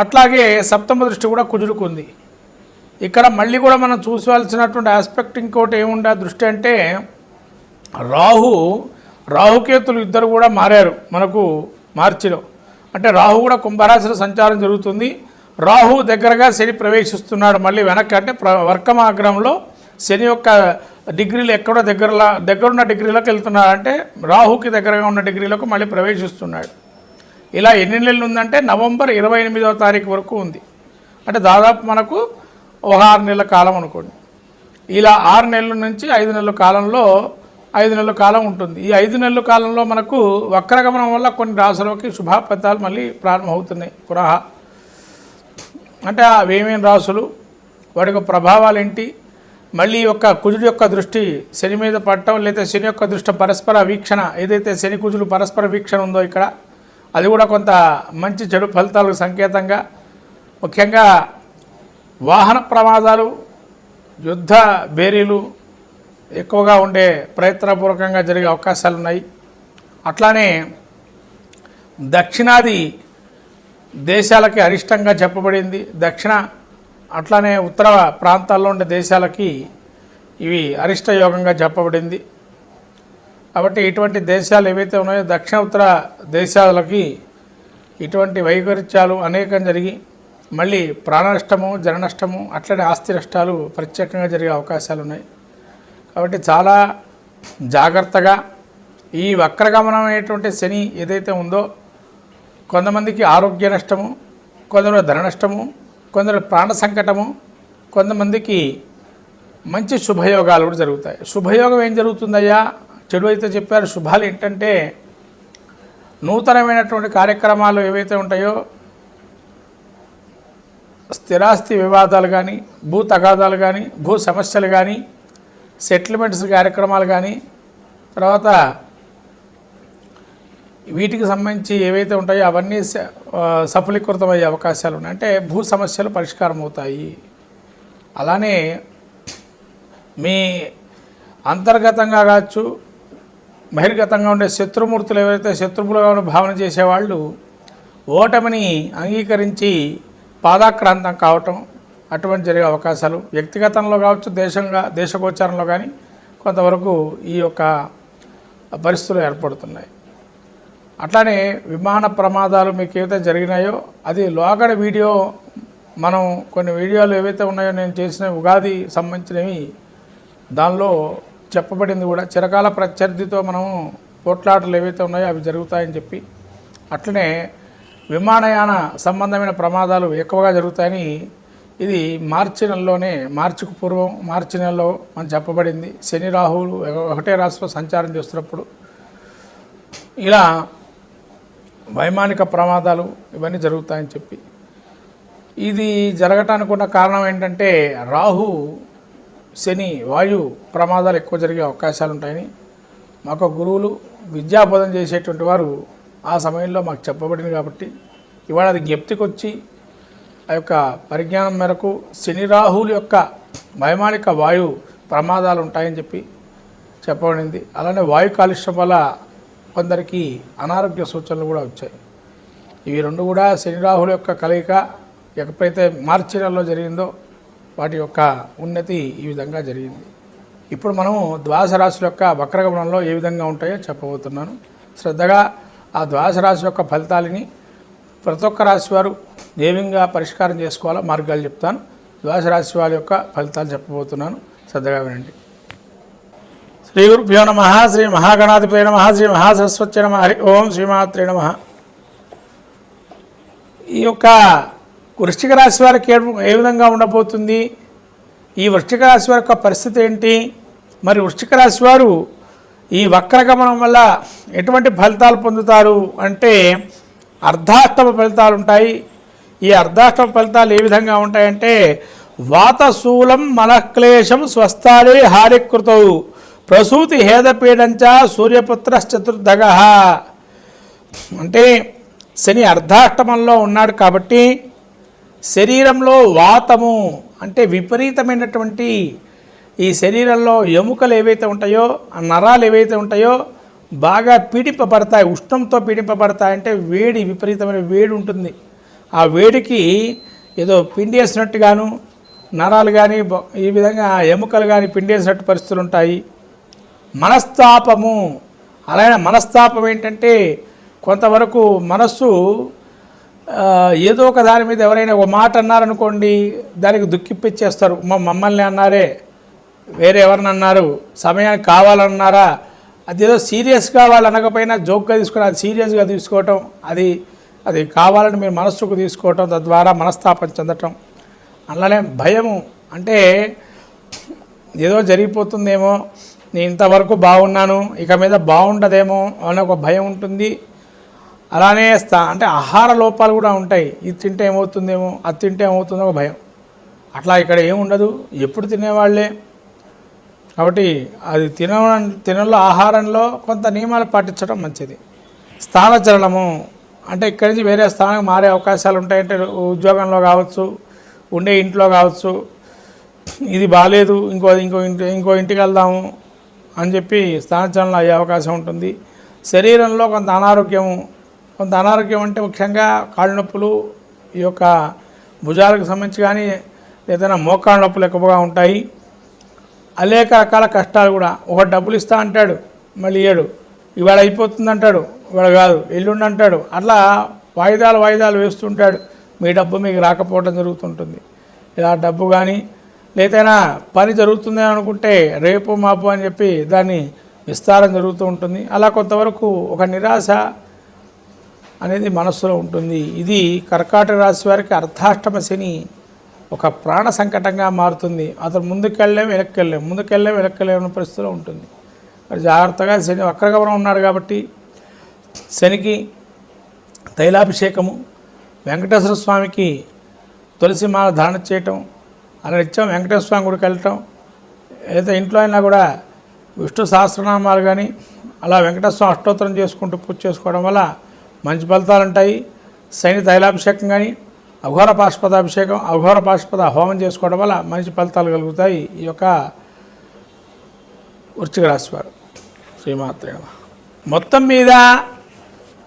అట్లాగే సప్తమ దృష్టి కూడా కుదురుకుంది. ఇక్కడ మళ్ళీ కూడా మనం చూసుకోవాల్సినటువంటి ఆస్పెక్ట్ ఇంకోటి ఏముండే దృష్టి అంటే రాహు రాహుకేతులు ఇద్దరు కూడా మారారు మనకు మార్చిలో. అంటే రాహు కూడా కుంభరాశిలో సంచారం జరుగుతుంది. రాహు దగ్గరగా శని ప్రవేశిస్తున్నాడు మళ్ళీ వెనక్కి. అంటే ప్ర వర్కమాగ్రహంలో శని యొక్క డిగ్రీలు ఎక్కడో దగ్గరలో దగ్గరున్న డిగ్రీలోకి వెళ్తున్నాడు. అంటే రాహుకి దగ్గరగా ఉన్న డిగ్రీలకు మళ్ళీ ప్రవేశిస్తున్నాడు. ఇలా ఎన్ని నెలలు ఉందంటే నవంబర్ ఇరవై ఎనిమిదవ తారీఖు వరకు ఉంది. అంటే దాదాపు మనకు ఒక ఆరు నెలల కాలం అనుకోండి. ఇలా ఆరు నెలల నుంచి ఐదు నెలల కాలంలో ఐదు నెలల కాలం ఉంటుంది. ఈ ఐదు నెలల కాలంలో మనకు వక్రగమనం వల్ల కొన్ని రాసులకి శుభాఫలితాలు మళ్ళీ ప్రారంభమవుతున్నాయి. పురాహ అంటే అవేమేమి రాసులు వాటి యొక్క ప్రభావాలు ఏంటి మళ్ళీ యొక్క కుజుడి యొక్క దృష్టి శని మీద పడటం లేదా శని యొక్క దృష్టి పరస్పర వీక్షణ ఏదైతే శని కుజులు పరస్పర వీక్షణ ఉందో ఇక్కడ అది కూడా కొంత మంచి చెడు ఫలితాలకు సంకేతంగా. ముఖ్యంగా వాహన ప్రమాదాలు యుద్ధ బేరీలు ఎక్కువగా ఉండే ప్రయత్నపూర్వకంగా జరిగే అవకాశాలు ఉన్నాయి అట్లానే దక్షిణాది దేశాలకి అరిష్టంగా చెప్పబడింది. దక్షిణ అట్లానే ఉత్తర ప్రాంతాల్లో ఉండే దేశాలకి ఇవి అరిష్ట యోగంగా చెప్పబడింది. కాబట్టి ఇటువంటి దేశాలు ఏవైతే ఉన్నాయో దక్షిణ ఉత్తర దేశాలకి ఇటువంటి వైపరీత్యాలు అనేకం జరిగి మళ్ళీ ప్రాణనష్టము జననష్టము జన నష్టము అట్లనే ఆస్తి నష్టాలు ప్రత్యేకంగా జరిగే అవకాశాలు ఉన్నాయి. కాబట్టి చాలా జాగ్రత్తగా ఈ వక్రగమనమైనటువంటి శని ఏదైతే ఉందో కొంతమందికి ఆరోగ్య నష్టము కొందరు ధన నష్టము కొందరు ప్రాణ సంకటము కొంతమందికి మంచి శుభయోగాలు కూడా జరుగుతాయి. శుభయోగం ఏం జరుగుతుందయ్యా? చెడు అయితే చెప్పారు. శుభాలు ఏంటంటే నూతనమైనటువంటి కార్యక్రమాలు ఏవైతే ఉంటాయో స్థిరాస్తి వివాదాలు కానీ భూ తగాదాలు కానీ భూ సమస్యలు కానీ సెటిల్మెంట్స్ కార్యక్రమాలు కానీ తర్వాత వీటికి సంబంధించి ఏవైతే ఉంటాయో అవన్నీ స- సఫలీకృతమయ్యే అవకాశాలు ఉన్నాయి. అంటే భూ సమస్యలు పరిష్కారం అవుతాయి. అలానే మీ అంతర్గతంగా కావచ్చు బహిర్గతంగా ఉండే శత్రుమూర్తులు ఎవరైతే శత్రువులుగా ఉన్న భావన చేసేవాళ్ళు ఓటమిని అంగీకరించి పాదాక్రాంతం కావటం అటువంటి జరిగే అవకాశాలు వ్యక్తిగతంలో కావచ్చు దేశంగా దేశగోచారంలో కానీ కొంతవరకు ఈ యొక్క పరిస్థితులు ఏర్పడుతున్నాయి. అట్లానే విమాన ప్రమాదాలు మీకు ఏవైతే జరిగినాయో అది లోగడ వీడియో మనం కొన్ని వీడియోలు ఏవైతే ఉన్నాయో నేను చేసిన ఉగాది సంబంధించినవి దానిలో చెప్పబడింది కూడా. చిరకాల ప్రత్యర్థితో మనం పోట్లాటలు ఏవైతే ఉన్నాయో అవి జరుగుతాయని చెప్పి అట్లనే విమానయాన సంబంధమైన ప్రమాదాలు ఎక్కువగా జరుగుతాయని ఇది మార్చి నెలలోనే మార్చికు పూర్వం మార్చి నెలలో మనం చెప్పబడింది. శని రాహువులు ఒకటే రాశిలో సంచారం చేస్తున్నప్పుడు ఇలా వైమానిక ప్రమాదాలు ఇవన్నీ జరుగుతాయని చెప్పి. ఇది జరగటానికి ఉన్న కారణం ఏంటంటే రాహు శని వాయు ప్రమాదాలు ఎక్కువ జరిగే అవకాశాలు ఉంటాయని మాకు గురువులు విద్యాబోధన చేసేటువంటి వారు ఆ సమయంలో మాకు చెప్పబడింది కాబట్టి ఇవాళ అది జ్ఞప్తికి వచ్చి ఆ యొక్క పరిజ్ఞానం మేరకు శని రాహుల యొక్క వైమానిక వాయు ప్రమాదాలు ఉంటాయని చెప్పి చెప్పబడింది. అలానే వాయు కాలుష్యం వల్ల కొందరికి అనారోగ్య సూచనలు కూడా వచ్చాయి. ఇవి రెండు కూడా శని రాహుల యొక్క కలయిక ఎప్పుడైతే మార్చి నెలలో జరిగిందో వాటి యొక్క ఉన్నతి ఈ విధంగా జరిగింది. ఇప్పుడు మనము ద్వాదశ రాశుల యొక్క వక్రగమనంలో ఏ విధంగా ఉంటాయో చెప్పబోతున్నాను. శ్రద్ధగా ఆ ద్వాదశ రాశి యొక్క ఫలితాలని ప్రతి ఒక్క రాశి వారు ఏ విధంగా పరిష్కారం చేసుకోవాలో మార్గాలు చెప్తాను. ద్వాదశ రాశి వారి యొక్క ఫలితాలు చెప్పబోతున్నాను. శ్రద్ధగా వినండి. శ్రీ గురుభ్యో నమ శ్రీ మహాగణాధిపతి నమ శ్రీ మహాసరస్వతి నమ హరి ఓం శ్రీమాత్రే నమ. ఈ యొక్క వృశ్చిక రాశి వారికి ఏ విధంగా ఉండబోతుంది? ఈ వృశ్చిక రాశి వారి యొక్క పరిస్థితి ఏంటి? మరి వృశ్చిక రాశి వారు ఈ వక్రగమనం వల్ల ఎటువంటి ఫలితాలు పొందుతారు? అంటే అర్ధాష్టమ ఫలితాలు ఉంటాయి. ఈ అర్ధాష్టమ ఫలితాలు ఏ విధంగా ఉంటాయంటే వాతశూలం మనఃక్లేశం స్వస్థాలే హారికృతవు ప్రసూతి హేదపీడంచ సూర్యపుత్రశ్చతుర్ధగ అంటే శని అర్ధాష్టమంలో ఉన్నాడు కాబట్టి శరీరంలో వాతము అంటే విపరీతమైనటువంటి ఈ శరీరంలో ఎముకలు ఏవైతే ఉంటాయో ఆ నరాలు ఏవైతే ఉంటాయో బాగా పీడింపబడతాయి ఉష్ణంతో పీడింపబడతాయి అంటే వేడి విపరీతమైన వేడి ఉంటుంది. ఆ వేడికి ఏదో పిండేసినట్టుగాను నరాలు కానీ ఈ విధంగా ఎముకలు కానీ పిండేసినట్టు పరిస్థితులు ఉంటాయి. మనస్తాపము. అలాగే మనస్తాపం ఏంటంటే కొంతవరకు మనస్సు ఏదో ఒక దాని మీద ఎవరైనా ఒక మాట అన్నారనుకోండి దానికి దుఃఖిప్పిచ్చేస్తారు. మా మమ్మల్ని అన్నారే వేరే ఎవరిని అన్నారు సమయానికి కావాలన్నారా? అది ఏదో సీరియస్గా వాళ్ళు అనకపోయినా జోక్గా తీసుకుని అది సీరియస్గా తీసుకోవటం అది అది కావాలని మీరు మనస్సుకు తీసుకోవటం తద్వారా మనస్తాపం చెందటం. అలానే భయము అంటే ఏదో జరిగిపోతుందేమో నేను ఇంతవరకు బాగున్నాను ఇక మీద బాగుండదేమో అనే ఒక భయం ఉంటుంది. అలానే స్థా అంటే ఆహార లోపాలు కూడా ఉంటాయి. ఇది తింటే ఏమవుతుందేమో అది తింటే ఏమవుతుందో ఒక భయం. అట్లా ఇక్కడ ఏముండదు ఎప్పుడు తినేవాళ్ళే కాబట్టి అది తిన తినలో ఆహారంలో కొంత నియమాలు పాటించడం మంచిది. స్థానచలనము అంటే ఇక్కడి నుంచి వేరే స్థానం మారే అవకాశాలు ఉంటాయంటే ఉద్యోగంలో కావచ్చు ఉండే ఇంట్లో కావచ్చు. ఇది బాగాలేదు ఇంకో ఇంకో ఇంటి ఇంకో ఇంటికి వెళ్దాము అని చెప్పి స్థానచలనం అయ్యే అవకాశం ఉంటుంది. శరీరంలో కొంత అనారోగ్యము కొంత అనారోగ్యం అంటే ముఖ్యంగా కాళ్ళు నొప్పులు ఈ యొక్క భుజాలకు సంబంధించి కానీ ఏదైనా మోకాళ్ళ నొప్పులు ఎక్కువగా ఉంటాయి. అనేక రకాల కష్టాలు కూడా. ఒక డబ్బులు ఇస్తా అంటాడు మళ్ళీ ఇయ్యడు. ఇవాళ అయిపోతుంది అంటాడు ఇవాళ కాదు ఎల్లుండి అంటాడు. అట్లా వాయిదాలు వాయిదాలు వేస్తుంటాడు మీ డబ్బు మీకు రాకపోవడం జరుగుతుంటుంది. ఇలా డబ్బు కానీ లేదైనా పని జరుగుతుంది అనుకుంటే రేపు మాపు అని చెప్పి దాన్ని విస్తారం జరుగుతూ ఉంటుంది. అలా కొంతవరకు ఒక నిరాశ అనేది మనస్సులో ఉంటుంది. ఇది కర్కాటక రాశి వారికి అర్ధాష్టమ శని ఒక ప్రాణ సంకటంగా మారుతుంది. అతను ముందుకెళ్ళలేం వెనక్కెళ్ళలేం ముందుకెళ్ళలేం వెనక్కెళ్ళలేం అనే పరిస్థితిలో ఉంటుంది. మరి జాగ్రత్తగా శని వక్రగమనం ఉన్నాడు కాబట్టి శనికి తైలాభిషేకము వెంకటేశ్వర స్వామికి తులసి మాల ధారణ చేయటం అలా నిత్యం వెంకటేశ్వర స్వామి గుడికి వెళ్ళటం ఏదైతే ఇంట్లో అయినా కూడా విష్ణు సహస్రనామాలు కానీ అలా వెంకటేశ్వర అష్టోత్తరం చేసుకుంటూ పూజ చేసుకోవడం వల్ల మంచి ఫలితాలు ఉంటాయి. శని తైలాభిషేకం కానీ అఘోర పాశుపదాభిషేకం అఘోర పాశుపద హోమం చేసుకోవడం వల్ల మంచి ఫలితాలు కలుగుతాయి. ఈ యొక్క వృశ్చిక రాశి వారు. శ్రీమాత్రే మొత్తం మీద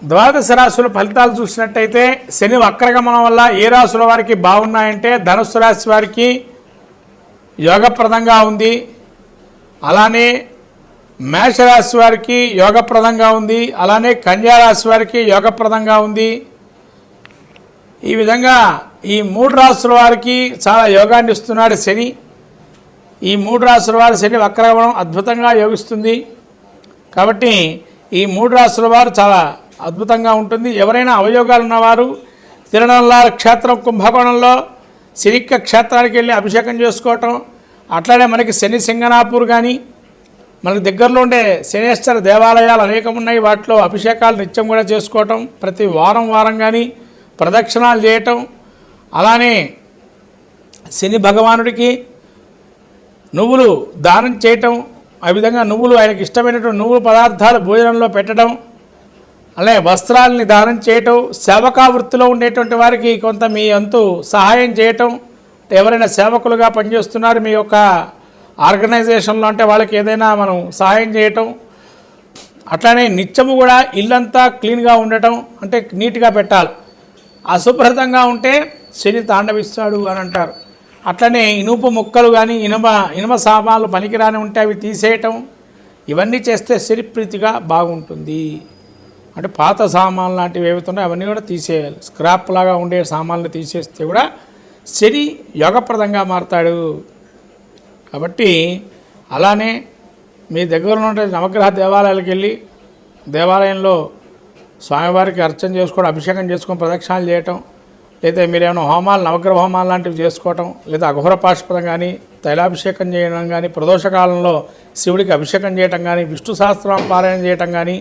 ద్వాదశ రాశుల ఫలితాలు చూసినట్టయితే శని వక్రగమనం వల్ల ఏ రాశుల వారికి బాగున్నాయంటే ధనుస్సు రాశి వారికి యోగప్రదంగా ఉంది. అలానే మేషరాశి వారికి యోగప్రదంగా ఉంది అలానే కన్యారాశి వారికి యోగప్రదంగా ఉంది. ఈ విధంగా ఈ మూడు రాశుల వారికి చాలా యోగాన్ని ఇస్తున్నాడు శని. ఈ మూడు రాశుల వారి శని వక్రగమనం అద్భుతంగా యోగిస్తుంది. కాబట్టి ఈ మూడు రాశుల వారు చాలా అద్భుతంగా ఉంటుంది. ఎవరైనా అవయోగాలు ఉన్నవారు తిరునల్లార క్షేత్రం కుంభకోణంలో శనిక్క క్షేత్రానికి వెళ్ళి అభిషేకం చేసుకోవటం అట్లానే మనకి శని సింగనాపూర్ కానీ మనకు దగ్గరలో ఉండే శనేశ్వర దేవాలయాలు అనేకం ఉన్నాయి. వాటిలో అభిషేకాలు నిత్యం కూడా చేసుకోవటం ప్రతి వారం వారం కానీ ప్రదక్షిణాలు చేయటం. అలానే శని భగవానుడికి నువ్వులు దానం చేయటం ఆ విధంగా నువ్వులు ఆయనకి ఇష్టమైనటువంటి నువ్వుల పదార్థాలు భోజనంలో పెట్టడం అలాగే వస్త్రాలని దానం చేయటం సేవకా వృత్తిలో ఉండేటువంటి వారికి కొంత మీ అంతు సహాయం చేయటం. ఎవరైనా సేవకులుగా పనిచేస్తున్నారు మీ యొక్క ఆర్గనైజేషన్లో అంటే వాళ్ళకి ఏదైనా మనం సహాయం చేయటం అట్లానే నిత్యము కూడా ఇల్లంతా క్లీన్గా ఉండటం అంటే నీట్గా పెట్టాలి. అశుభ్రతంగా ఉంటే శని తాండవిస్తాడు అని అంటారు. అట్లనే ఇనుప ముక్కలు కానీ ఇనుమ ఇనుమ సామాన్లు పనికిరాని ఉంటే అవి తీసేయటం ఇవన్నీ చేస్తే శనిప్రీతిగా బాగుంటుంది. అంటే పాత సామాన్లు లాంటివి ఏవైతున్నాయో అవన్నీ కూడా తీసేయాలి. స్క్రాప్ లాగా ఉండే సామాన్లు తీసేస్తే కూడా శని యోగప్రదంగా మారతాడు. కాబట్టి అలానే మీ దగ్గర ఉన్న నవగ్రహ దేవాలయాలకు వెళ్ళి దేవాలయంలో స్వామివారికి అర్చన చేసుకోవడం అభిషేకం చేసుకొని ప్రదక్షిణాలు చేయటం లేదా మీరేమైనా హోమాలు నవగ్రహ హోమాలు లాంటివి చేసుకోవటం లేదా అఘోర పాశుపదం కానీ తైలాభిషేకం చేయడం కానీ ప్రదోషకాలంలో శివుడికి అభిషేకం చేయటం కానీ విష్ణు సహస్రం పారాయణ చేయటం కానీ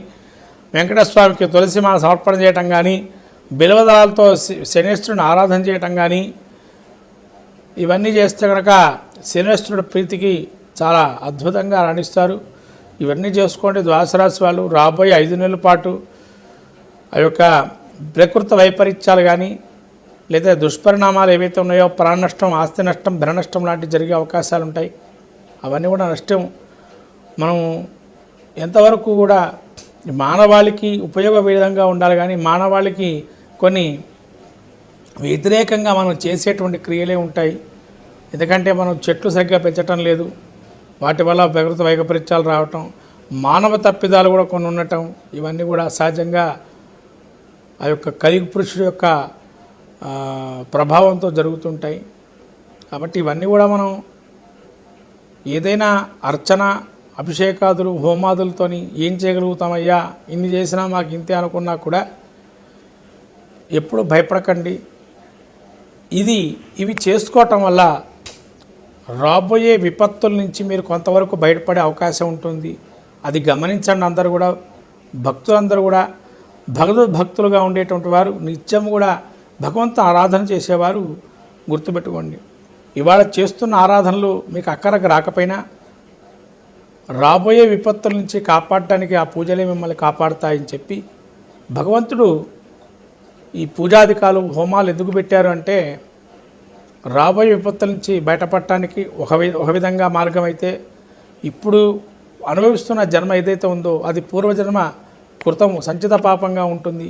వెంకటస్వామికి తులసి మాల సమర్పణ చేయటం కానీ బిలవదళాలతో శ- శనేశ్వరుని ఆరాధన చేయటం కానీ ఇవన్నీ చేస్తే కనుక శనేశ్వరుడి ప్రీతికి చాలా అద్భుతంగా రాణిస్తారు. ఇవన్నీ చేసుకోండి. ద్వాసరాశి వాళ్ళు రాబోయే ఐదు నెలల పాటు ఆ యొక్క ప్రకృత వైపరీత్యాలు కానీ లేదా దుష్పరిణామాలు ఏవైతే ఉన్నాయో ప్రాణ నష్టం ఆస్తి నష్టం ధన నష్టం లాంటివి జరిగే అవకాశాలు ఉంటాయి. అవన్నీ కూడా నష్టం. మనం ఎంతవరకు కూడా మానవాళికి ఉపయోగ విధంగా ఉండాలి కానీ మానవాళికి కొన్ని వ్యతిరేకంగా మనం చేసేటువంటి క్రియలే ఉంటాయి. ఎందుకంటే మనం చెట్లు సరిగ్గా పెంచటం లేదు. వాటి వల్ల ప్రకృతి వైపరీత్యాలు రావటం మానవ తప్పిదాలు కూడా కొన్ని ఉండటం ఇవన్నీ కూడా సహజంగా ఆ యొక్క కలిగి పురుషుడు యొక్క ప్రభావంతో జరుగుతుంటాయి. కాబట్టి ఇవన్నీ కూడా మనం ఏదైనా అర్చన అభిషేకాదులు హోమాదులతోని ఏం చేయగలుగుతామయ్యా ఇన్ని చేసినా మాకు ఇంతే అనుకున్నా కూడా ఎప్పుడు భయపడకండి. ఇది ఇవి చేసుకోవటం వల్ల రాబోయే విపత్తుల నుంచి మీరు కొంతవరకు బయటపడే అవకాశం ఉంటుంది. అది గమనించండి అందరూ కూడా. భక్తులందరూ కూడా. భగవద్ భక్తులుగా ఉండేటువంటి వారు నిత్యం కూడా భగవంతు ఆరాధన చేసేవారు గుర్తుపెట్టుకోండి. ఇవాళ చేస్తున్న ఆరాధనలు మీకు అక్కరకు రాకపోయినా రాబోయే విపత్తుల నుంచి కాపాడటానికి ఆ పూజలే మిమ్మల్ని కాపాడుతాయని చెప్పి భగవంతుడు ఈ పూజాధికాలు హోమాలు ఎందుకు పెట్టారు అంటే రాబోయే విపత్తుల నుంచి బయటపడటానికి ఒక వి ఒక విధంగా మార్గం అయితే ఇప్పుడు అనుభవిస్తున్న జన్మ ఏదైతే ఉందో అది పూర్వజన్మ కృతం సంచిత పాపంగా ఉంటుంది.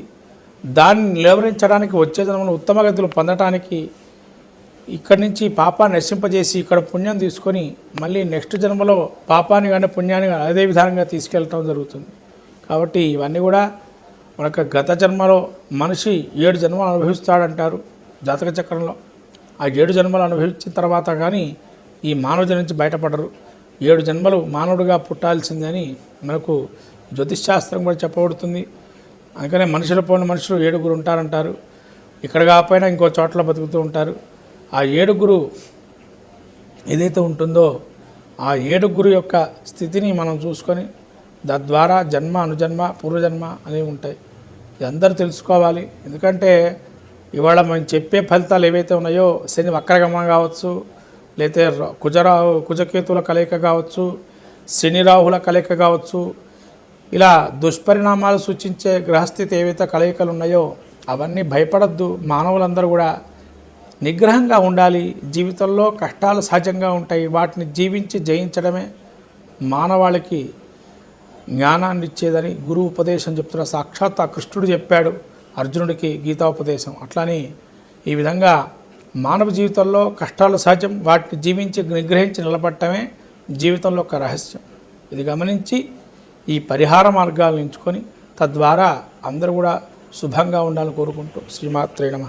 దాన్ని నిలవరించడానికి వచ్చే జన్మను ఉత్తమ గతులు పొందటానికి ఇక్కడి నుంచి పాపాన్ని నశింపజేసి ఇక్కడ పుణ్యం తీసుకొని మళ్ళీ నెక్స్ట్ జన్మలో పాపాన్ని కానీ పుణ్యాన్ని కానీ అదే విధానంగా తీసుకెళ్ళటం జరుగుతుంది. కాబట్టి ఇవన్నీ కూడా మన గత జన్మలో మనిషి ఏడు జన్మలు అనుభవిస్తాడంటారు జాతక చక్రంలో. ఆ ఏడు జన్మలు అనుభవించిన తర్వాత కానీ ఈ మానవుడి నుంచి బయటపడరు. ఏడు జన్మలు మానవుడిగా పుట్టాల్సిందని మనకు జ్యోతిష్శాస్త్రం కూడా చెప్పబడుతుంది. అందుకనే మనుషుల పోయిన మనుషులు ఏడుగురు ఉంటారంటారు. ఇక్కడ కాకపోయినా ఇంకో చోట్ల బతుకుతూ ఉంటారు. ఆ ఏడుగురు ఏదైతే ఉంటుందో ఆ ఏడుగురు యొక్క స్థితిని మనం చూసుకొని తద్వారా జన్మ అనుజన్మ పూర్వజన్మ అనేవి ఉంటాయి. ఇది అందరూ తెలుసుకోవాలి. ఎందుకంటే ఇవాళ మనం చెప్పే ఫలితాలు ఏవైతే ఉన్నాయో శని వక్రగమనం కావచ్చు లేతే ర- కుజరాహు కుజకేతుల కలయిక కావచ్చు శని రాహుల కలయిక కావచ్చు ఇలా దుష్పరిణామాలు సూచించే గ్రహస్థితి ఏవైతే కలయికలు ఉన్నాయో అవన్నీ భయపడద్దు. మానవులందరూ కూడా నిగ్రహంగా ఉండాలి. జీవితంలో కష్టాలు సహజంగా ఉంటాయి. వాటిని జీవించి జయించడమే మానవాళికి జ్ఞానాన్ని ఇచ్చేదని గురువు ఉపదేశం చెప్తున్న సాక్షాత్ ఆ కృష్ణుడు చెప్పాడు. అర్జునుడికి గీతాపదేశం. అట్లానే ఈ విధంగా మానవ జీవితంలో కష్టాలు సహజం వాటిని జీవించి నిగ్రహించి నిలబడటమే జీవితంలో ఒక రహస్యం. ఇది గమనించి ఈ పరిహార మార్గాలను ఎంచుకొని తద్వారా అందరూ కూడా శుభంగా ఉండాలని కోరుకుంటూ శ్రీమాత్రే నమ.